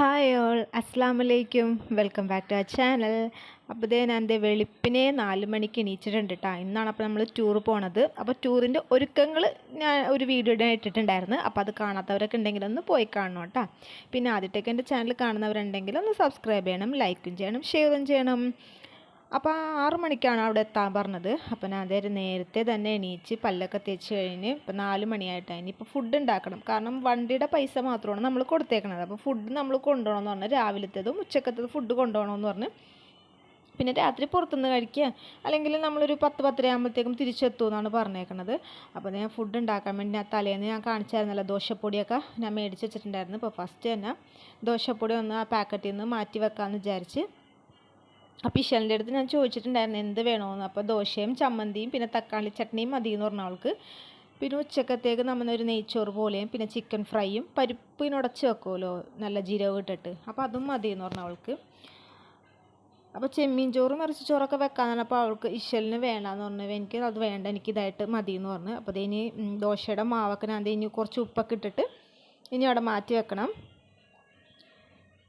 Hi all അസ്സാമലൈക്കും welcome back to ആ channel അപ്പോൾ ഇതേ ഞാൻ എന്റെ വെളുപ്പിനെ നാല് മണിക്ക് എണീച്ചിട്ടുണ്ട് കേട്ടോ ഇന്നാണ് അപ്പോൾ നമ്മൾ ടൂർ പോണത്. അപ്പോൾ ടൂറിന്റെ ഒരുക്കങ്ങൾ ഞാൻ ഒരു വീഡിയോ ഇടാൻ ഇട്ടിട്ടുണ്ടായിരുന്നു. അപ്പോൾ അത് കാണാത്തവരൊക്കെ ഉണ്ടെങ്കിൽ ഒന്ന് പോയി കാണണം കേട്ടോ പിന്നെ ആദ്യത്തേക്ക് എന്റെ ചാനൽ കാണുന്നവരുണ്ടെങ്കിൽ ഒന്ന് സബ്സ്ക്രൈബ് ചെയ്യണം ലൈക്കും ചെയ്യണം ഷെയറും ചെയ്യണം. അപ്പോൾ ആറ് മണിക്കാണ് അവിടെ എത്താൻ പറഞ്ഞത്. അപ്പോൾ ഞാൻ അതേ നേരത്തെ തന്നെ എണീച്ച് പല്ലൊക്കെ തേച്ച് കഴിഞ്ഞ് ഇപ്പോൾ നാല് മണിയായിട്ട്. ഇനിയിപ്പോൾ ഫുഡ് ഉണ്ടാക്കണം. കാരണം വണ്ടിയുടെ പൈസ മാത്രമാണ് നമ്മൾ കൊടുത്തേക്കണത്. അപ്പോൾ ഫുഡ് നമ്മൾ കൊണ്ടുപോകണമെന്ന് പറഞ്ഞാൽ രാവിലത്തേതും ഉച്ചക്കത്തേതും ഫുഡ് കൊണ്ടുപോകണമെന്ന് പറഞ്ഞ് പിന്നെ രാത്രി പുറത്തുനിന്ന് കഴിക്കുക. അല്ലെങ്കിൽ നമ്മളൊരു പത്ത് പത്തര ആകുമ്പോഴത്തേക്കും തിരിച്ചെത്തുമെന്നാണ് പറഞ്ഞേക്കണത്. അപ്പോൾ ഞാൻ ഫുഡ് ഉണ്ടാക്കാൻ വേണ്ടി ഞാൻ തലേന്ന് ഞാൻ കാണിച്ചായിരുന്നല്ലോ ദോശപ്പൊടിയൊക്കെ ഞാൻ മേടിച്ച് വെച്ചിട്ടുണ്ടായിരുന്നു. ഇപ്പോൾ ഫസ്റ്റ് തന്നെ ദോശപ്പൊടി ഒന്ന് ആ പാക്കറ്റിൽ നിന്ന് മാറ്റി വെക്കാമെന്ന് വിചാരിച്ച് അപ്പോൾ ഇഷലിന്റെ അടുത്ത് ഞാൻ ചോദിച്ചിട്ടുണ്ടായിരുന്നു എന്ത് വേണമെന്ന് അപ്പോൾ ദോശയും ചമ്മന്തിയും പിന്നെ തക്കാളി ചട്നിയും മതി എന്ന് പറഞ്ഞ ആൾക്ക്. പിന്നെ ഉച്ചക്കത്തേക്ക് നമ്മളൊരു നെയ്ച്ചോറ് പോലെയും പിന്നെ ചിക്കൻ ഫ്രൈയും പരിപ്പിനുടച്ച് വെക്കുമല്ലോ നല്ല ജീരകം ഇട്ടിട്ട്. അപ്പോൾ അതും മതി എന്ന് പറഞ്ഞ അവൾക്ക് അപ്പോൾ ചെമ്മീൻ ചോറും ഇറച്ചി ചോറൊക്കെ വെക്കാനാണ് അപ്പോൾ അവൾക്ക് ഇശലിന് വേണ്ടാന്ന് പറഞ്ഞു. എനിക്ക് അത് വേണ്ട എനിക്ക് ഇതായിട്ട് മതി എന്ന് പറഞ്ഞു. അപ്പോൾ ഇനി ദോശയുടെ മാവൊക്കെ ഞാൻ ഇനി കുറച്ച് ഉപ്പൊക്കെ ഇട്ടിട്ട് ഇനി അവിടെ മാറ്റി വെക്കണം.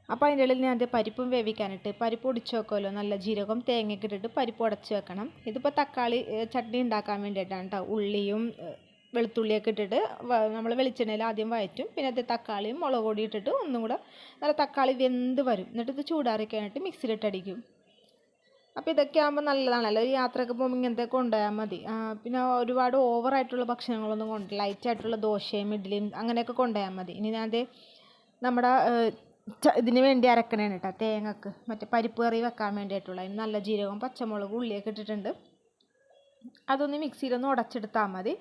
അപ്പോൾ അതിന്റെ ഇടയിൽ ഞാൻ പരിപ്പും വേവിക്കാനിട്ട് പരിപ്പ് ഒടിച്ച് വെക്കുമല്ലോ നല്ല ജീരകം തേങ്ങയൊക്കെ ഇട്ടിട്ട് പരിപ്പ് ഉടച്ച് വെക്കണം. ഇതിപ്പോൾ തക്കാളി ചട്നി ഉണ്ടാക്കാൻ വേണ്ടിയിട്ടാണ് കേട്ടോ ഉള്ളിയും വെളുത്തുള്ളിയൊക്കെ ഇട്ടിട്ട് നമ്മൾ വെളിച്ചെണ്ണയിൽ ആദ്യം വയറ്റും പിന്നെ അത് തക്കാളിയും മുളക് പൊടി ഇട്ടിട്ട് ഒന്നും കൂടെ നല്ല തക്കാളി വെന്ത് വരും. എന്നിട്ട് ഇത് ചൂടാറിക്കാനായിട്ട് മിക്സിയിലിട്ടടിക്കും അപ്പോൾ ഇതൊക്കെ ആകുമ്പോൾ നല്ലതാണല്ലോ. ഒരു യാത്രയൊക്കെ പോകുമ്പോൾ ഇങ്ങനത്തെ കൊണ്ടുപോയാൽ മതി. പിന്നെ ഒരുപാട് ഓവറായിട്ടുള്ള ഭക്ഷണങ്ങളൊന്നും കൊണ്ട് ലൈറ്റായിട്ടുള്ള ദോശയും ഇഡ്ഡലിയും അങ്ങനെയൊക്കെ കൊണ്ടുപോയാൽ മതി. ഇനി ഞാൻ നമ്മുടെ ഇതിന് വേണ്ടി അരക്കണേണ് കേട്ടോ തേങ്ങക്ക്. മറ്റേ പരിപ്പ് കറി വെക്കാൻ വേണ്ടിയിട്ടുള്ള. അതിന് നല്ല ജീരകം പച്ചമുളക് ഉള്ളിയൊക്കെ ഇട്ടിട്ടുണ്ട്. അതൊന്ന് മിക്സിയിലൊന്ന് ഉടച്ചെടുത്താൽ മതി.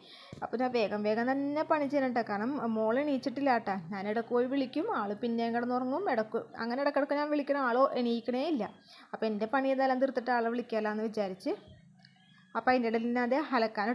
അപ്പോൾ ഞാൻ വേഗം വേഗം തന്നെ പണി ചെയ്യണം കേട്ടോ കാരണം മോൾ എണീച്ചിട്ടില്ല കേട്ടോ ഞാൻ ഇടയ്ക്ക് പോയി വിളിക്കും. ആൾ പിന്നെയും കിടന്നുറങ്ങും ഇടയ്ക്ക് അങ്ങനെ ഇടക്കിടക്ക് ഞാൻ വിളിക്കണ ആളോ എണീക്കണേ ഇല്ല. അപ്പോൾ എന്റെ പണി ഏതായാലും തീർത്തിട്ട് ആളെ വിളിക്കാമല്ലോ വിചാരിച്ച്. അപ്പോൾ അതിന്റെ ഇടയിൽ അത് അലക്കാൻ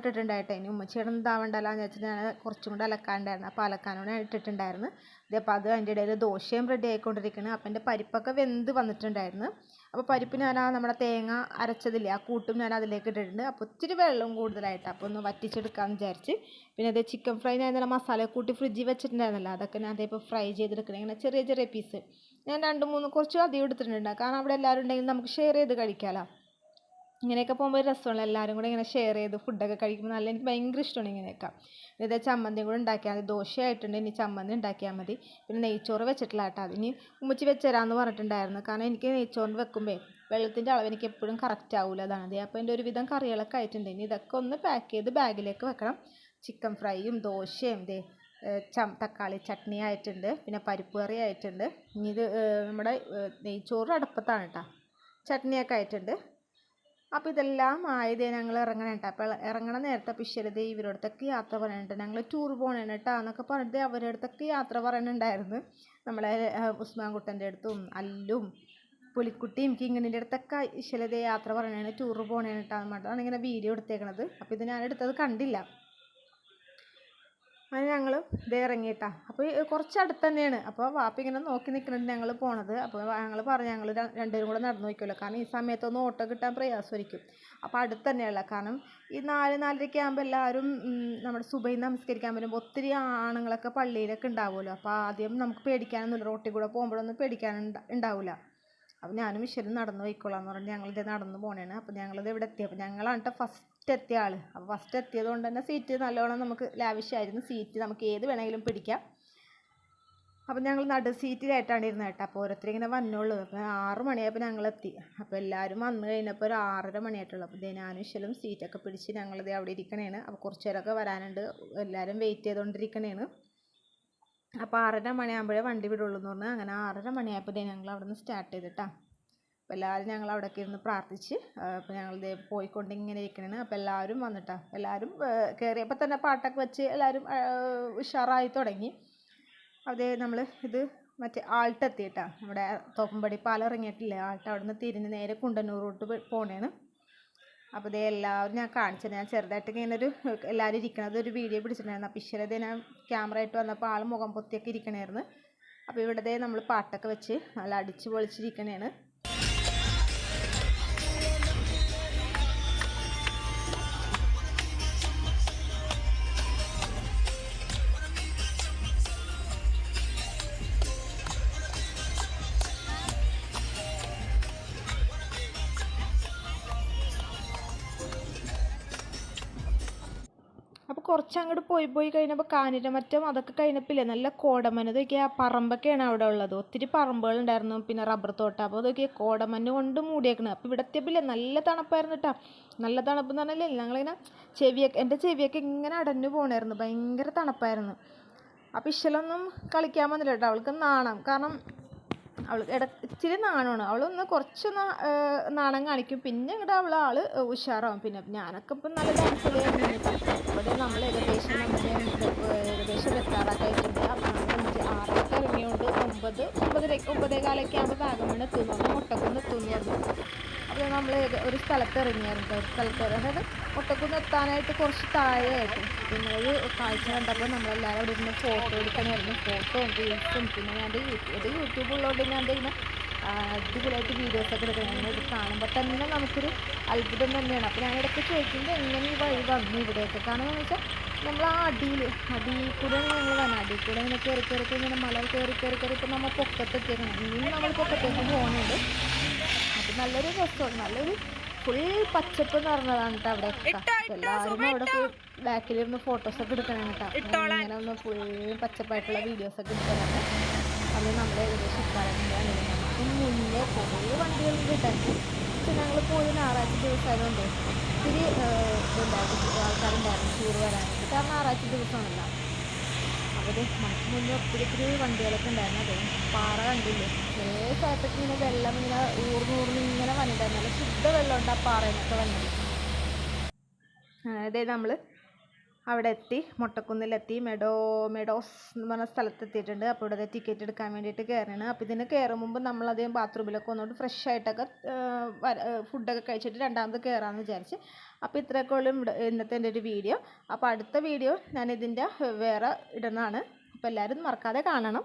ഇനി ഉമ്മച്ചിയുടെ എന്താവണ്ടല്ലോ എന്ന് വെച്ചിട്ട് ഞാൻ കുറച്ചും കൂടെ അലക്കാനുണ്ടായിരുന്നു. അപ്പോൾ അലക്കാനോട് ഇട്ടിട്ടുണ്ടായിരുന്നു. ഇതപ്പോൾ അത് അതിന്റെ ഇടയിൽ ദോശയും റെഡി ആയിക്കൊണ്ടിരിക്കുന്നത് അപ്പം എന്റെ പരിപ്പൊക്കെ വെന്ത് വന്നിട്ടുണ്ടായിരുന്നു. അപ്പോൾ പരിപ്പ് ഞാൻ ആ നമ്മുടെ തേങ്ങ അരച്ചതില്ലേ ആ കൂട്ടും ഞാൻ അതിലേക്ക് ഇട്ടിട്ടുണ്ട്. അപ്പോൾ ഒത്തിരി വെള്ളം കൂടുതലായിട്ട് അപ്പോൾ ഒന്ന് വറ്റിച്ചെടുക്കാമെന്ന് വിചാരിച്ച്. പിന്നെ അതേ ചിക്കൻ ഫ്രൈ ഞാൻ ഇന്നലെ മസാല കൂട്ടി ഫ്രിഡ്ജിൽ വെച്ചിട്ടുണ്ടായിരുന്നല്ലോ. അതൊക്കെ ഞാൻ അതേപോലെ ഫ്രൈ ചെയ്തെടുക്കണം. ഇങ്ങനെ ചെറിയ ചെറിയ പീസ് ഞാൻ രണ്ട് മൂന്ന് കുറച്ച് അധികം എടുത്തിട്ടുണ്ട് കാരണം അവിടെ എല്ലാവരും ഉണ്ടെങ്കിൽ നമുക്ക് ഷെയർ ചെയ്ത് കഴിക്കാമല്ലോ ഇങ്ങനെയൊക്കെ പോകുമ്പോൾ ഒരു രസമാണ്. എല്ലാവരും കൂടെ ഇങ്ങനെ ഷെയർ ചെയ്ത് ഫുഡൊക്കെ കഴിക്കുമ്പോൾ നല്ല എനിക്ക് ഭയങ്കര ഇഷ്ടമാണ് ഇങ്ങനെയൊക്കെ. ഇതേ ചമ്മന്തി കൂടെ ഉണ്ടാക്കിയാൽ മതി. ദോശയായിട്ടുണ്ട് ഇനി ചമ്മന്തി ഉണ്ടാക്കിയാൽ മതി. പിന്നെ നെയ്ച്ചോറ് വെച്ചിട്ടില്ല കേട്ടോ അതിന് ഉമ്മച്ചി വെച്ചുതരാമെന്ന് പറഞ്ഞിട്ടുണ്ടായിരുന്നു. കാരണം എനിക്ക് നെയ്ച്ചോറിന് വെക്കുമ്പോൾ വെള്ളത്തിന്റെ അളവ് എനിക്ക് എപ്പോഴും കറക്റ്റ് ആവില്ല അതാണ് അത് അപ്പോൾ എന്റെ ഒരുവിധം കറികളൊക്കെ ആയിട്ടുണ്ട്. ഇനി ഇതൊക്കെ ഒന്ന് പാക്ക് ചെയ്ത് ബാഗിലേക്ക് വെക്കണം. ചിക്കൻ ഫ്രൈയും ദോശയും ദേ ചം തക്കാളി ചട്നി ആയിട്ടുണ്ട്. പിന്നെ പരിപ്പ് കറി ആയിട്ടുണ്ട്. ഇനി ഇത് നമ്മുടെ നെയ്ച്ചോറ് അടുപ്പത്താണ് കേട്ടോ ചട്നിയൊക്കെ ആയിട്ടുണ്ട്. അപ്പോൾ ഇതെല്ലാം ആയതേ ഞങ്ങൾ ഇറങ്ങണം കേട്ടോ അപ്പോൾ ഇറങ്ങണ നേരത്തെ പിശരുത് ഇവരോടത്തൊക്കെ യാത്ര പറയുന്നുണ്ട് ഞങ്ങൾ ടൂർ പോകണം കേട്ടോ എന്നൊക്കെ പറഞ്ഞിട്ട് അവരടുത്തൊക്കെ യാത്ര പറയുന്നുണ്ടായിരുന്നു നമ്മളെ ഉസ്മാൻ കുട്ടന്റെ അടുത്തും അല്ലും പുലിക്കുട്ടിയും കിങ്ങിന്റെ അടുത്തൊക്കെ ഇശലതയെ യാത്ര പറയണേ ടൂർ പോകണേണ് കേട്ടോ എന്നിട്ടാണ് ഇങ്ങനെ വീഡിയോ എടുത്തേക്കണത്. അപ്പോൾ ഇത് ഞാൻ എടുത്തത് കണ്ടില്ല. അങ്ങനെ ഞങ്ങൾ ഇതേ ഇറങ്ങിയിട്ടാ. അപ്പോൾ കുറച്ച് അടുത്ത് തന്നെയാണ് അപ്പോൾ വാപ്പ ഇങ്ങനെ നോക്കി നിൽക്കുന്നുണ്ട് ഞങ്ങൾ പോണത്. അപ്പോൾ ഞങ്ങൾ പറഞ്ഞു ഞങ്ങൾ രണ്ടുപേരും കൂടെ നടന്നു നോക്കിയല്ലോ കാരണം ഈ സമയത്തൊന്നും ഓട്ടോ കിട്ടാൻ പ്രയാസമായിരിക്കും. അപ്പോൾ അടുത്ത് തന്നെയുള്ള കാരണം ഈ നാല് നാലരയ്ക്ക് ആകുമ്പോൾ എല്ലാവരും നമ്മുടെ സുബൈ നമസ്കരിക്കാൻ വരുമ്പോൾ ഒത്തിരി ആണുങ്ങളൊക്കെ പള്ളിയിലൊക്കെ ഉണ്ടാവുമല്ലോ. അപ്പോൾ ആദ്യം നമുക്ക് പേടിക്കാനൊന്നുമില്ല. റോട്ടിൽ കൂടെ പോകുമ്പോഴൊന്നും പേടിക്കാൻ ഉണ്ടാവില്ല. അപ്പോൾ ഞാനും മിഷലും നടന്നു പോയിക്കോളാം എന്ന് പറഞ്ഞ് ഞങ്ങളിത് നടന്നു പോണേണ്. അപ്പോൾ ഞങ്ങളിത് ഇവിടെ എത്തിയപ്പോൾ ഞങ്ങളാണ് ഫസ്റ്റ് എത്തിയ ആൾ അപ്പോൾ ഫസ്റ്റ് എത്തിയത് കൊണ്ട് തന്നെ സീറ്റ് നല്ലോണം നമുക്ക് ലാവിഷായിരുന്നു. സീറ്റ് നമുക്ക് ഏത് വേണമെങ്കിലും പിടിക്കാം. അപ്പം ഞങ്ങൾ നടു സീറ്റിലായിട്ടാണ് ഇരുന്നത് കേട്ടോ. അപ്പോൾ ഓരോരുത്തർ ഇങ്ങനെ വന്നോളൂ. അപ്പോൾ ആറ് മണിയായപ്പോൾ ഞങ്ങൾ എത്തി അപ്പോൾ എല്ലാവരും വന്നു കഴിഞ്ഞപ്പോൾ ഒരു ആറര മണിയായിട്ടുള്ളൂ. അപ്പോൾ സീറ്റ് സീറ്റൊക്കെ പിടിച്ച് ഞങ്ങളിത് അവിടെ ഇരിക്കണേണ്. അപ്പോൾ കുറച്ച് പേരൊക്കെ വരാനുണ്ട്. എല്ലാവരും വെയിറ്റ് ചെയ്തുകൊണ്ടിരിക്കണേണ് അപ്പോൾ ആറര മണിയാകുമ്പോഴേ വണ്ടി വിടുള്ളൂ എന്ന് പറഞ്ഞാൽ അങ്ങനെ ആറര മണിയായപ്പോൾ ഞങ്ങൾ അവിടെ നിന്ന് സ്റ്റാർട്ട് ചെയ്തിട്ടാ. അപ്പോൾ എല്ലാവരും ഞങ്ങൾ അവിടെയൊക്കെ ഇരുന്ന് പ്രാർത്ഥിച്ച് അപ്പോൾ ഞങ്ങൾ ഇതേ പോയിക്കൊണ്ട് ഇങ്ങനെ അപ്പോൾ എല്ലാവരും വന്നിട്ടാ. എല്ലാവരും കയറിയപ്പോൾ തന്നെ പാട്ടൊക്കെ വെച്ച് എല്ലാവരും ഉഷാറായി തുടങ്ങി. അതേ നമ്മൾ ഇത് മറ്റേ ആൾട്ട് നമ്മുടെ തോപ്പമ്പടി പാലം ഇറങ്ങിയിട്ടില്ലേ? ആൾട്ട് അവിടെ നിന്ന് തിരിഞ്ഞ് നേരെ കുണ്ടന്നൂർ റോട്ട് പോണേണ്. അപ്പോൾ ഇതേ എല്ലാവരും ഞാൻ കാണിച്ചത്. ഞാൻ ചെറുതായിട്ട് ഇങ്ങനെ ഒരു എല്ലാവരും ഇരിക്കണത് ഒരു വീഡിയോ പിടിച്ചിട്ടുണ്ടായിരുന്നു. അപ്പോൾ ഇശ്വരതേ ഞാൻ ക്യാമറ ആയിട്ട് വന്നപ്പോൾ ആൾ മുഖം പൊത്തിയൊക്കെ ഇരിക്കണമായിരുന്നു അപ്പോൾ ഇവിടത്തെ നമ്മൾ പാട്ടൊക്കെ വെച്ച് നല്ല അടിച്ച് പൊളിച്ചിരിക്കണേണ് കുറച്ച് അങ്ങോട്ട് പോയി പോയി കഴിഞ്ഞപ്പോൾ കാനിരമറ്റം അതൊക്കെ കഴിഞ്ഞപ്പില്ലേ നല്ല കോടമഞ്ഞ്. ഇതൊക്കെ ആ പറമ്പൊക്കെയാണ് അവിടെ ഉള്ളത്. ഒത്തിരി പറമ്പുകൾ ഉണ്ടായിരുന്നു പിന്നെ റബ്ബർ തോട്ടം. അപ്പോൾ അതൊക്കെ കോടമഞ്ഞ് കൊണ്ട് മൂടിയേക്കണത് അപ്പോൾ ഇവിടെ എത്തിയപ്പില്ലേ നല്ല തണുപ്പായിരുന്നു കേട്ടോ നല്ല തണുപ്പ് എന്ന് പറഞ്ഞാൽ ഞങ്ങളിങ്ങനെ ചെവിയൊക്കെ എന്റെ ചെവിയൊക്കെ ഇങ്ങനെ അടഞ്ഞു പോകണമായിരുന്നു ഭയങ്കര തണുപ്പായിരുന്നു. അപ്പോൾ ഇശലൊന്നും കളിക്കാൻ വന്നില്ല കേട്ടോ അവൾക്ക് നാണം. കാരണം അവൾ ഇട ഇച്ചിരി നാണമാണ് അവളൊന്ന് കുറച്ചൊന്ന് നാണം കാണിക്കും. പിന്നെ ഇങ്ങോട്ട് അവൾ ആൾ ഉഷാറാവും. പിന്നെ ഞാനൊക്കെ ഇപ്പം നല്ല ഡാൻസ് കളിയാണ് അവിടെ ഒമ്പതര ഒമ്പതേ കാലൊക്കെ ആകുമ്പോൾ വാഗമൺ എത്തുന്നു. അപ്പോൾ മുട്ടക്കുന്ന് എത്തുന്നു അപ്പോൾ നമ്മൾ ഒരു സ്ഥലത്ത് ഇറങ്ങിയായിരുന്നു ഒരു സ്ഥലത്ത് അതായത് മുട്ടക്കുന്ന് എത്താനായിട്ട് കുറച്ച് താഴെയായിട്ട് പിന്നെ ഒരു കാഴ്ച കണ്ടപ്പോൾ നമ്മളെല്ലാവരും അവിടെ ഇരുന്ന് ഫോട്ടോ എടുക്കണമായിരുന്നു ഫോട്ടോയും റീൽസും പിന്നെ ഞാൻ യൂട്യൂബ് യൂട്യൂബ് ഉള്ളതുകൊണ്ട് ഞാൻ ഇങ്ങനെ അടിപൊളിയായിട്ട് വീഡിയോസൊക്കെ എടുക്കണം. ഇത് കാണുമ്പോൾ തന്നെ നമുക്കൊരു അത്ഭുതം തന്നെയാണ്. അപ്പോൾ ഞാൻ ഇടയ്ക്ക് ചോദിക്കുന്നത് എങ്ങനെ ഈ വഴി വന്നു ഇവിടെയൊക്കെ കാരണം എന്ന് വെച്ചാൽ നമ്മൾ ആ അടിയിൽ അടിയിൽ കൂടെയാണ് ഞങ്ങൾ വന്നത്. അടിയിൽ കൂടെ ഇങ്ങനെ കയറി കയറി ഇങ്ങനെ മല കയറി കയറി കയറി ഇപ്പോൾ നമ്മൾ പൊക്കത്തെത്തിയേക്കണം. ഇനിയും നമ്മൾ പൊക്കത്തേക്ക് പോകുന്നുണ്ട് അത് നല്ലൊരു രസമാണ് നല്ലൊരു ഫുൾ പച്ചപ്പ് നിറഞ്ഞതാണ് കേട്ടോ അവിടെ എല്ലാവരും അവിടെ ഫുൾ ബാക്കിലിരുന്ന് ഫോട്ടോസൊക്കെ എടുക്കണം കേട്ടോ ഇങ്ങനെ ഒന്ന് ഫുൾ പച്ചപ്പായിട്ടുള്ള വീഡിയോസൊക്കെ എടുക്കണം അത് നമ്മൾ ഏകദേശം എത്താറുണ്ട് നമുക്ക് മുന്നേ കുറേ വണ്ടികൾ കിട്ടാൻ പക്ഷെ ഞങ്ങൾ പോയി ഞായറാഴ്ച ദിവസമായതുകൊണ്ട് ഇത്തിരി ഇതുണ്ടായിരുന്നു ആൾക്കാരുണ്ടായിരുന്നു ടൂർ വരാനായിട്ട്. കാരണം ഞായറാഴ്ച ദിവസമാണല്ലോ. അവർ നമുക്ക് മുന്നേ ഒത്തിരി ഒത്തിരി വണ്ടികളൊക്കെ ഉണ്ടായിരുന്നു. അതെ പാറ കണ്ടില്ലേ? ചില സ്ഥലത്തൊക്കെ ഇങ്ങനെ വെള്ളം ഇങ്ങനെ ഊർന്നൂർന്ന് ഇങ്ങനെ വന്നിട്ടുണ്ടായിരുന്നു. നല്ല ശുദ്ധ വെള്ളമുണ്ട് ആ പാറയിലൊക്കെ വന്നത്. അതായത് നമ്മൾ അവിടെ എത്തി മുട്ടക്കുന്നിലെത്തി മെഡോ മെഡോസ് എന്ന് പറഞ്ഞ സ്ഥലത്തെത്തിയിട്ടുണ്ട്. അപ്പോൾ ഇവിടെ ടിക്കറ്റ് എടുക്കാൻ വേണ്ടിയിട്ട് കയറണം അപ്പോൾ ഇതിന് കയറും മുമ്പ് നമ്മളധികം ബാത്റൂമിലൊക്കെ ഒന്നുകൊണ്ട് ഫ്രഷ് ആയിട്ടൊക്കെ ഫുഡൊക്കെ കഴിച്ചിട്ട് രണ്ടാമത് കയറാമെന്ന് വിചാരിച്ച്. അപ്പോൾ ഇത്രയൊക്കെ ഉള്ളൂ ഇന്നത്തെ എന്റെ ഒരു വീഡിയോ അപ്പോൾ അടുത്ത വീഡിയോ ഞാൻ ഇതിന്റെ വേറെ ഇടുന്നതാണ്. അപ്പോൾ എല്ലാവരും മറക്കാതെ കാണണം.